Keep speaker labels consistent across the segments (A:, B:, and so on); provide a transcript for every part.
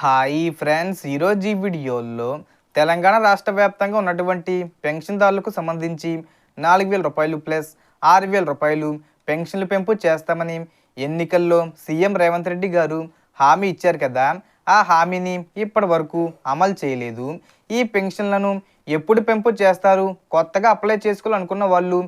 A: Hi friends ఈరోజు ఈ వీడియోలో తెలంగాణ రాష్ట్ర వ్యాప్తంగా ఉన్నటువంటి పెన్షన్దారులకు సంబంధించి నాలుగు వేల రూపాయలు ప్లస్ ఆరు వేల రూపాయలు పెన్షన్లు పెంపు చేస్తామని ఎన్నికల్లో సీఎం రేవంత్ రెడ్డి గారు హామీ ఇచ్చారు కదా. ఆ హామీని ఇప్పటి వరకు అమలు చేయలేదు. ఈ పెన్షన్లను ఎప్పుడు పెంపు చేస్తారు? కొత్తగా అప్లై చేసుకోవాలనుకున్న వాళ్ళు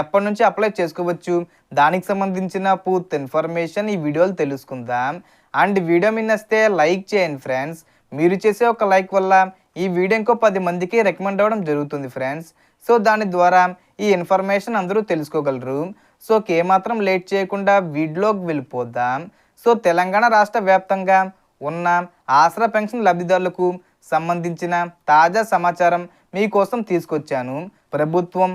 A: ఎప్పటి నుంచి అప్లై చేసుకోవచ్చు? దానికి సంబంధించిన పూర్తి ఇన్ఫర్మేషన్ ఈ వీడియోలో తెలుసుకుందాం. అండ్ వీడియో మిన్నస్తే లైక్ చేయండి ఫ్రెండ్స్. మీరు చేసే ఒక లైక్ వల్ల ఈ వీడియో ఇంకో పది మందికి రికమెండ్ అవ్వడం జరుగుతుంది ఫ్రెండ్స్. సో దాని ద్వారా ఈ ఇన్ఫర్మేషన్ అందరూ తెలుసుకోగలరు. సో ఏమాత్రం లేట్ చేయకుండా వీడియోకి వెళ్ళిపోదాం. సో తెలంగాణ రాష్ట్ర వ్యాప్తంగా ఉన్న ఆసరా పెన్షన్ లబ్ధిదారులకు సంబంధించిన తాజా సమాచారం మీకోసం తీసుకొచ్చాను. ప్రభుత్వం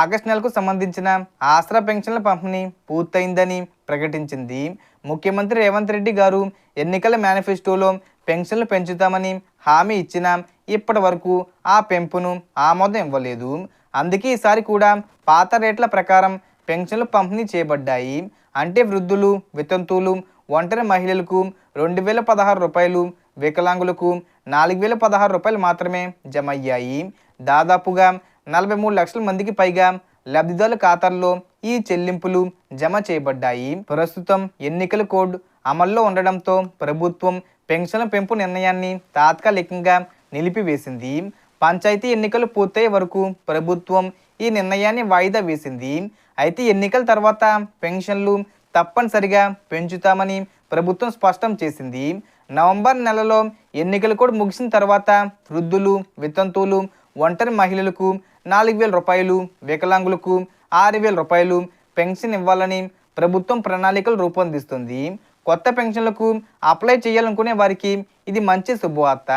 A: ఆగస్టు నెలకు సంబంధించిన ఆసరా పెన్షన్ల పంపిణీ పూర్తయిందని ప్రకటించింది. ముఖ్యమంత్రి రేవంత్ రెడ్డి గారు ఎన్నికల మేనిఫెస్టోలో పెన్షన్లు పెంచుతామని హామీ ఇచ్చిన ఇప్పటి వరకు ఆ పెంపును ఆమోదం ఇవ్వలేదు. అందుకే ఈసారి కూడా పాత రేట్ల ప్రకారం పెన్షన్లు పంపిణీ చేయబడ్డాయి. అంటే వృద్ధులు వితంతువులు ఒంటరి మహిళలకు రెండు వేల పదహారు రూపాయలు వికలాంగులకు నాలుగు వేల పదహారు రూపాయలు మాత్రమే జమ అయ్యాయి దాదాపుగా నలభై మూడు లక్షల మందికి పైగా లబ్ధిదారుల ఖాతాల్లో ఈ చెల్లింపులు జమ చేయబడ్డాయి. ప్రస్తుతం ఎన్నికల కోడ్ అమల్లో ఉండడంతో ప్రభుత్వం పెన్షన్ల పెంపు నిర్ణయాన్ని తాత్కాలికంగా నిలిపివేసింది. పంచాయతీ ఎన్నికలు పూర్తయ్యే వరకు ప్రభుత్వం ఈ నిర్ణయాన్ని వాయిదా వేసింది. అయితే ఎన్నికల తర్వాత పెన్షన్లు తప్పనిసరిగా పెంచుతామని ప్రభుత్వం స్పష్టం చేసింది. నవంబర్ నెలలో ఎన్నికలు కూడా ముగిసిన తర్వాత వృద్ధులు వితంతువులు ఒంటరి మహిళలకు నాలుగు వేల రూపాయలు వికలాంగులకు ఆరు వేల రూపాయలు పెన్షన్ ఇవ్వాలని ప్రభుత్వం ప్రణాళికలు రూపొందిస్తుంది. కొత్త పెన్షన్లకు అప్లై చేయాలనుకునే వారికి ఇది మంచి శుభవార్త.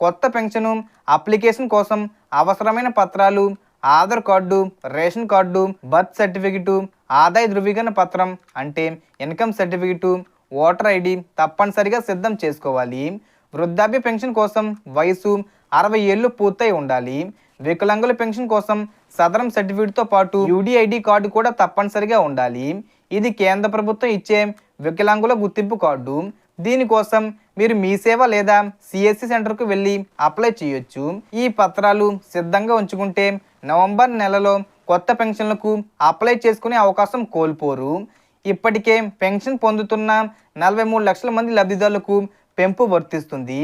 A: కొత్త పెన్షన్ అప్లికేషన్ కోసం అవసరమైన పత్రాలు Aadhaar card ration card birth certificate ఆదాయ ధృవీకరణ పత్రం అంటే ఇన్కమ్ సర్టిఫికెటు ఓటర్ ఐడి తప్పనిసరిగా సిద్ధం చేసుకోవాలి. వృద్ధాప్య పెన్షన్ కోసం వయసు అరవై ఏళ్ళు పూర్తయి ఉండాలి. వికలాంగుల పెన్షన్ కోసం సదరం సర్టిఫికేట్తో పాటు యూడిఐడి కార్డు కూడా తప్పనిసరిగా ఉండాలి. ఇది కేంద్ర ప్రభుత్వం ఇచ్చే వికలాంగుల గుర్తింపు కార్డు. దీనికోసం మీరు మీ సేవ లేదా సిఎస్సి సెంటర్కు వెళ్ళి అప్లై చేయొచ్చు. ఈ పత్రాలు సిద్ధంగా ఉంచుకుంటే నవంబర్ నెలలో కొత్త పెన్షన్లకు అప్లై చేసుకునే అవకాశం కోల్పోరు. ఇప్పటికే పెన్షన్ పొందుతున్న నలభై మూడు లక్షల మంది లబ్ధిదారులకు పెంపు వర్తిస్తుంది.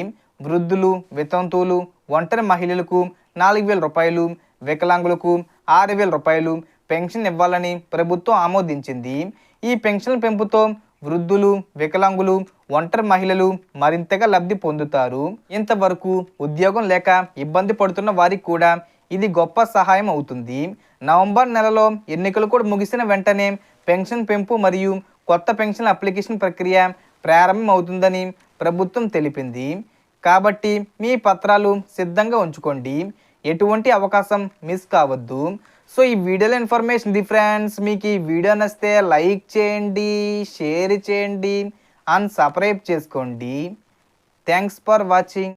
A: వృద్ధులు వితంతువులు ఒంటరి మహిళలకు నాలుగు వేల రూపాయలు వికలాంగులకు ఆరు వేల రూపాయలు పెన్షన్ ఇవ్వాలని ప్రభుత్వం ఆమోదించింది. ఈ పెన్షన్ పెంపుతో వృద్ధులు వికలాంగులు ఒంటరి మహిళలు మరింతగా లబ్ధి పొందుతారు. ఇంతవరకు ఉద్యోగం లేక ఇబ్బంది పడుతున్న వారికి కూడా ఇది గొప్ప సహాయం అవుతుంది. నవంబర్ నెలలో ఎన్నికలు కూడా ముగిసిన వెంటనే పెన్షన్ పెంపు మరియు కొత్త పెన్షన్ అప్లికేషన్ ప్రక్రియ ప్రారంభం అవుతుందని ప్రభుత్వం తెలిపింది. కాబట్టి మీ పత్రాలు సిద్ధంగా ఉంచుకోండి. ఎటువంటి అవకాశం మిస్ కావద్దు. సో ఈ వీడియోలో ఇన్ఫర్మేషన్ ది ఫ్రెండ్స్. మీకు ఈ వీడియో నచ్చితే లైక్ చేయండి షేర్ చేయండి అండ్ సబ్స్క్రైబ్ చేసుకోండి. Thanks for watching.